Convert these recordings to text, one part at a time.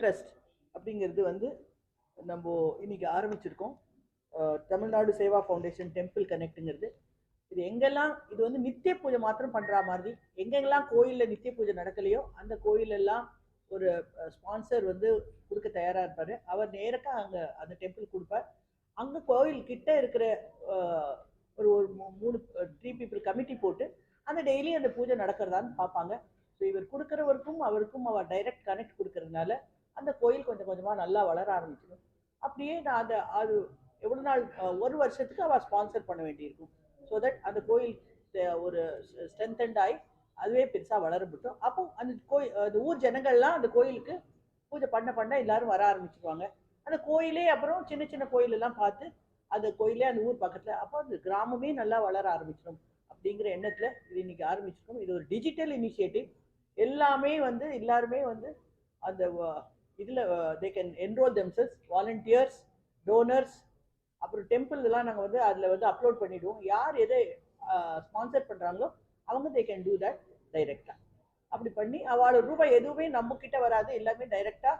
Trust அப்படிங்கிறது வந்து நம்ம இன்னைக்கு ஆரம்பிச்சிருக்கோம். தமிழ்நாடு சேவா ஃபவுண்டேஷன் டெம்பிள் கனெக்ட்டுங்கிறது இது எங்கெல்லாம் இது வந்து நித்திய பூஜை மாத்திரம் பண்ணுற மாதிரி எங்கெங்கெல்லாம் கோயிலில் நித்திய பூஜை நடக்கலையோ அந்த கோயிலெல்லாம் ஒரு ஸ்பான்சர் வந்து கொடுக்க தயாராக இருப்பார். அவர் நேராக அங்கே அந்த டெம்பிள் கொடுப்பார். அங்கே கோயில் கிட்ட இருக்கிற ஒரு ஒரு மூணு த்ரீ பீப்புள் கமிட்டி போட்டு அந்த டெய்லி அந்த பூஜை நடக்கிறதான்னு பார்ப்பாங்க. ஸோ இவர் கொடுக்குறவருக்கும் அவருக்கும் அவர் டைரக்ட் கனெக்ட் கொடுக்கறதுனால அந்த கோயில் கொஞ்சம் கொஞ்சமாக நல்லா வளர ஆரம்பிச்சிடும். அப்படியே நான் அந்த அது எவ்வளோ நாள் ஒரு வருஷத்துக்கு அவர் ஸ்பான்சர் பண்ண வேண்டியிருக்கும். ஸோ தட் அந்த கோயில் ஒரு ஸ்ட்ரென்தன்ட் ஆகி அதுவே பெருசாக வளரப்பட்டோம் அப்போ அந்த கோயில் அந்த ஊர் ஜனங்கள்லாம் அந்த கோயிலுக்கு பூஜை பண்ண பண்ண எல்லாரும் வர ஆரம்பிச்சிருவாங்க அந்த கோயிலே அப்புறம் சின்ன சின்ன கோயிலெல்லாம் பார்த்து அந்த கோயிலே அந்த ஊர் பக்கத்தில் அப்போ அந்த கிராமமே நல்லா வளர ஆரம்பிச்சிடும் அப்படிங்கிற எண்ணத்தில் இது இன்னைக்கு ஆரம்பிச்சிருக்கோம். இது ஒரு டிஜிட்டல் இனிஷியேட்டிவ் எல்லாமே வந்து எல்லாருமே வந்து அந்த இதில் they can enrol themselves volunteers donors அப்புறம் டெம்பிள் இதெல்லாம் நாங்கள் வந்து அதில் வந்து அப்லோட் பண்ணிவிடுவோம் யார் எதை uh, ஸ்பான்சர் பண்ணுறாங்களோ அவங்க தே கேன் டூ தட் டைரெக்டாக அப்படி பண்ணி அவளோட ரூபாய் எதுவுமே நம்மக்கிட்ட வராது எல்லாமே டைரெக்டாக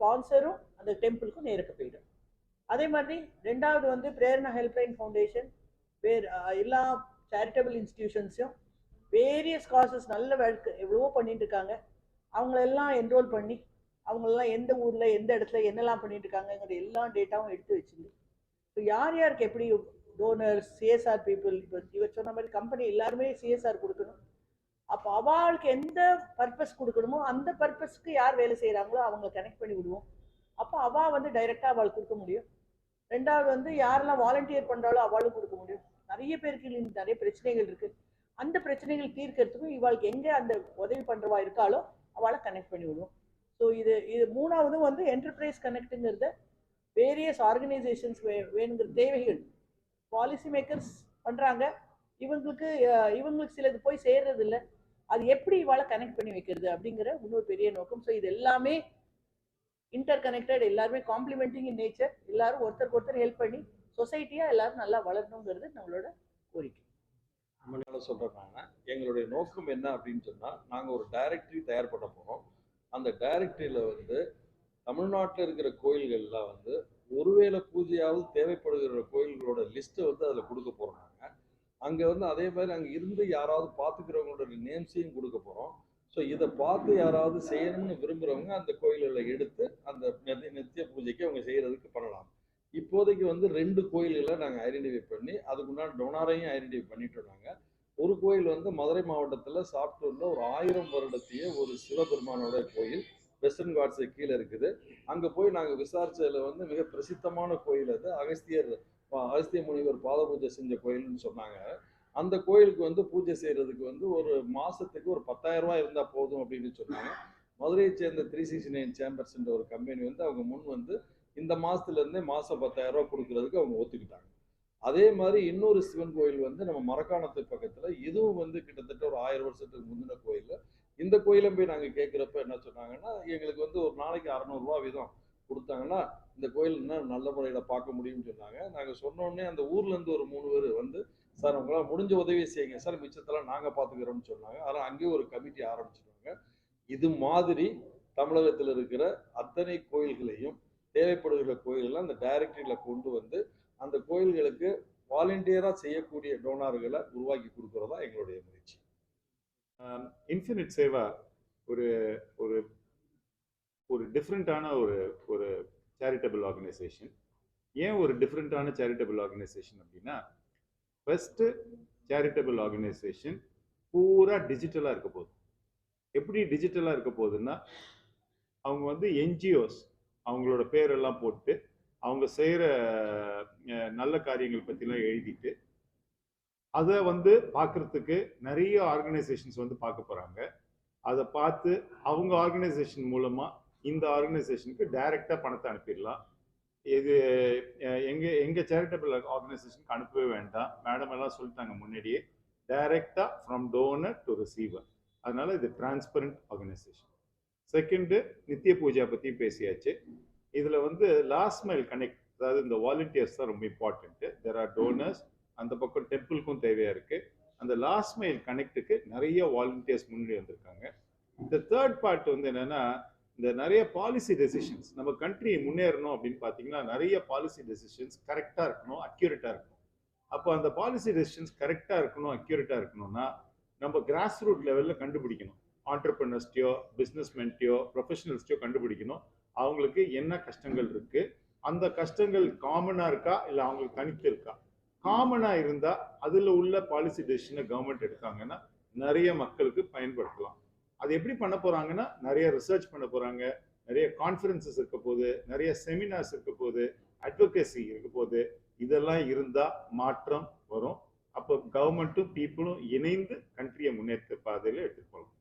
ஸ்பான்சரும் அந்த டெம்பிளுக்கும் நேருக்கு போயிடும். அதே மாதிரி ரெண்டாவது வந்து பிரேரணா ஹெல்ப்லைன் ஃபவுண்டேஷன் வேறு எல்லா சேரிட்டபிள் இன்ஸ்டிடியூஷன்ஸையும் வேரியஸ் காசஸ் நல்ல வழக்கு எவ்வளவோ பண்ணிட்டு இருக்காங்க. அவங்களெல்லாம் என்ரோல் பண்ணி அவங்களெல்லாம் எந்த ஊரில் எந்த இடத்துல என்னெல்லாம் பண்ணிட்டு இருக்காங்கங்கிற எல்லா டேட்டாவும் எடுத்து வச்சுருந்து. இப்போ யார் யாருக்கு எப்படி டோனர்ஸ் சிஎஸ்ஆர் பீப்புள் இப்போ இவர் சொன்ன மாதிரி கம்பெனி எல்லாருமே சிஎஸ்ஆர் கொடுக்கணும். அப்போ அவளுக்கு எந்த பர்பஸ் கொடுக்கணுமோ அந்த பர்பஸ்க்கு யார் வேலை செய்கிறாங்களோ அவங்களை கனெக்ட் பண்ணி விடுவோம். அப்போ அவள் வந்து டைரெக்டாக அவளுக்கு கொடுக்க முடியும். ரெண்டாவது வந்து யாரெல்லாம் வாலண்டியர் பண்ணுறாலோ அவளும் கொடுக்க முடியும். நிறைய பேருக்கு நிறைய பிரச்சனைகள் இருக்குது அந்த பிரச்சனைகள் தீர்க்கறதுக்கும் இவாளுக்கு எங்கே அந்த உதவி பண்ணுறவா இருக்காளோ அவளை கனெக்ட் பண்ணி விடுவோம். ஸோ இது இது மூணாவதும் வந்து என்டர்பிரைஸ் கனெக்ட்டுங்கிறத வேரியஸ் ஆர்கனைசேஷன்ஸ் வே வேணுங்கிற தேவைகள். பாலிசி மேக்கர்ஸ் பண்ணுறாங்க இவங்களுக்கு இவங்களுக்கு இவங்களுக்கு சிலது போய் சேர்றது இல்லை அது எப்படி இவாளை கனெக்ட் பண்ணி வைக்கிறது அப்படிங்கிற இன்னொரு பெரிய நோக்கம். ஸோ இது எல்லாமே இன்டர் கனெக்டட் எல்லாருமே காம்ப்ளிமெண்டிங் இன் நேச்சர் எல்லாரும் ஒருத்தருக்கு ஒருத்தர் ஹெல்ப் பண்ணி சொசைட்டியாக எல்லாரும் நல்லா வளரணுங்கிறது நம்மளோட கோரிக்கை. ரொம்ப நாளா எங்களுடைய நோக்கம் என்ன அப்படின்னு சொன்னா நாங்க ஒரு டைரக்டரி தயார் பண்ண போறோம். அந்த டைரக்டரியில் வந்து தமிழ்நாட்டில் இருக்கிற கோயில்கள்லாம் வந்து ஒருவேளை பூஜையாவது தேவைப்படுகிற கோயில்களோட லிஸ்ட்டை வந்து அதில் கொடுக்க போகிறோம் நாங்கள் அங்கே வந்து அதே மாதிரி அங்கே இருந்து யாராவது பார்த்துக்கிறவங்களோட நேம்ஸையும் கொடுக்க போகிறோம் ஸோ இதை பார்த்து யாராவது செய்யணும்னு விரும்புகிறவங்க அந்த கோயில்களை எடுத்து அந்த நித்திய- நித்திய பூஜைக்கு அவங்க செய்கிறதுக்கு பண்ணலாம். இப்போதைக்கு வந்து ரெண்டு கோயில்களை நாங்கள் ஐடென்டிஃபை பண்ணி அதுக்குண்டான டொனாரையும் ஐடென்டிஃபை பண்ணிட்டு நாங்கள் ஒரு கோயில் வந்து மதுரை மாவட்டத்தில் சாப்டூர்ல ஒரு ஆயிரம் வருடத்திய ஒரு சிவபெருமானோட கோயில் வெஸ்டர்ன் காட்ஸ் கீழே இருக்குது. அங்கே போய் நாங்கள் விசாரிச்சதுல வந்து மிக பிரசித்தமான கோயில் அது. அகஸ்தியர் அகஸ்திய முனிவர் பாத பூஜை செஞ்ச கோயில்னு சொன்னாங்க. அந்த கோயிலுக்கு வந்து பூஜை செய்யறதுக்கு வந்து ஒரு மாசத்துக்கு ஒரு பத்தாயிரம் ரூபாய் இருந்தால் போதும் அப்படின்னு சொன்னாங்க. மதுரையை சேர்ந்த த்ரீ சிக்ஸ்டி நைன் சேம்பர்ஸ்ன்ற ஒரு கம்பெனி வந்து அவங்க முன் வந்து இந்த மாசத்துல இருந்தே மாசம் பத்தாயிரம் ரூபாய் கொடுக்கறதுக்கு அவங்க ஒத்துக்கிட்டாங்க. அதே மாதிரி இன்னொரு சிவன் கோயில் வந்து நம்ம மரக்காணத்து பக்கத்துல இதுவும் வந்து கிட்டத்தட்ட ஒரு ஆயிரம் வருஷத்துக்கு முந்தின கோயில். இந்த கோயிலை போய் நாங்க கேட்கிறப்ப என்ன சொன்னாங்கன்னா எங்களுக்கு வந்து ஒரு நாளைக்கு அறநூறுரூவா வீதம் கொடுத்தாங்கன்னா இந்த கோயில் இன்னும் நல்ல முறையில பார்க்க முடியும்னு சொன்னாங்க. நாங்க சொன்னோடனே அந்த ஊர்ல இருந்து ஒரு மூணு பேர் வந்து சார் உங்களால் முடிஞ்ச உதவி செய்யுங்க. சார் மிச்சத்தெல்லாம் நாங்க பாத்துக்கிறோம்னு சொன்னாங்க. அதனால் அங்கேயும் ஒரு கமிட்டி ஆரம்பிச்சிருவாங்க. இது மாதிரி தமிழகத்தில் இருக்கிற அத்தனை கோயில்களையும் தேவைப்படுகிற கோயிலெல்லாம் அந்த டைரக்டரியில கொண்டு வந்து அந்த கோயில்களுக்கு வாலண்டியரா செய்யக்கூடிய டோனார்களை உருவாக்கி கொடுக்கறதா எங்களுடைய முயற்சி. இன்ஃபினிட் சேவா ஒரு ஒரு ஒரு டிஃப்ரெண்ட்டான ஒரு ஒரு சேரிட்டபிள் ஆர்கனைசேஷன் ஏன் ஒரு டிஃப்ரெண்ட்டான சேரிட்டபிள் ஆர்கனைசேஷன் அப்படின்னா ஃபஸ்ட்டு சேரிட்டபிள் ஆர்கனைசேஷன் பூரா டிஜிட்டலாக இருக்க போகுது. எப்படி டிஜிட்டலாக இருக்க போகுதுன்னா அவங்க வந்து என்ஜிஓஸ் அவங்களோட பேரெல்லாம் போட்டு அவங்க செய்கிற நல்ல காரியங்கள் பற்றிலாம் எழுதிட்டு அதை வந்து பார்க்கறதுக்கு நிறைய ஆர்கனைசேஷன்ஸ் வந்து பார்க்க போகிறாங்க அதை பார்த்து அவங்க ஆர்கனைசேஷன் மூலமாக இந்த ஆர்கனைசேஷனுக்கு டைரெக்டாக பணத்தை அனுப்பிடலாம். இது எங்கள் எங்கள் சேரிட்டபிள் ஆர்கனைசேஷனுக்கு அனுப்பவே வேண்டாம். மேடம் எல்லாம் சொல்லிட்டாங்க முன்னாடியே. டைரெக்டாக ஃப்ரம் டோனர் டு ரிசீவர் அதனால் இது டிரான்ஸ்பரண்ட் ஆர்கனைசேஷன் செகண்டு நித்திய பூஜா பற்றி பேசியாச்சு. இதில் வந்து லாஸ்ட் மைல் கனெக்ட் அதாவது இந்த வாலண்டியர்ஸ் தான் ரொம்ப இம்பார்ட்டன்ட்டு தெர் ஆர் டோனர்ஸ் அந்த பக்கம் டெம்பிளுக்கும் தேவையாக இருக்குது அந்த லாஸ்ட் மைல் கனெக்ட்டுக்கு நிறைய வாலண்டியர்ஸ் முன்னாடி வந்திருக்காங்க. இந்த தேர்ட் பார்ட் வந்து என்னென்னா இந்த நிறைய பாலிசி டெசிஷன்ஸ் நம்ம கண்ட்ரி முன்னேறணும் அப்படின்னு பார்த்தீங்கன்னா நிறைய பாலிசி டெசிஷன்ஸ் கரெக்டாக இருக்கணும் அக்யூரேட்டாக இருக்கணும். அப்போ அந்த பாலிசி டெசிஷன்ஸ் கரெக்டாக இருக்கணும் அக்யூரேட்டாக இருக்கணும்னா நம்ம கிராஸ் ரூட் லெவலில் கண்டுபிடிக்கணும். ஆண்டர்பிரினர்ஸ்டையோ பிஸ்னஸ்மென்ட்டையோ ப்ரொஃபஷனல்ஸ்டையோ கண்டுபிடிக்கணும். அவங்களுக்கு என்ன கஷ்டங்கள் இருக்கு? அந்த கஷ்டங்கள் காமனாக இருக்கா? இல்லை அவங்களுக்கு தனித்து இருக்கா? காமனாக இருந்தால் அதில் உள்ள பாலிசி டெசிஷனை கவர்மெண்ட் எடுத்தாங்கன்னா நிறைய மக்களுக்கு பயன்படுத்தலாம். அது எப்படி பண்ண போறாங்கன்னா நிறைய ரிசர்ச் பண்ண போறாங்க. நிறைய கான்ஃபரன்சஸ் இருக்க போகுது. நிறைய செமினார்ஸ் இருக்க போகுது. அட்வொகேசி இருக்க போகுது. இதெல்லாம் இருந்தா மாற்றம் வரும். அப்போ கவர்மெண்ட்டும் பீப்புளும் இணைந்து கண்ட்ரியை முன்னேற்ற பாதையில எடுத்துட்டு போகலாம்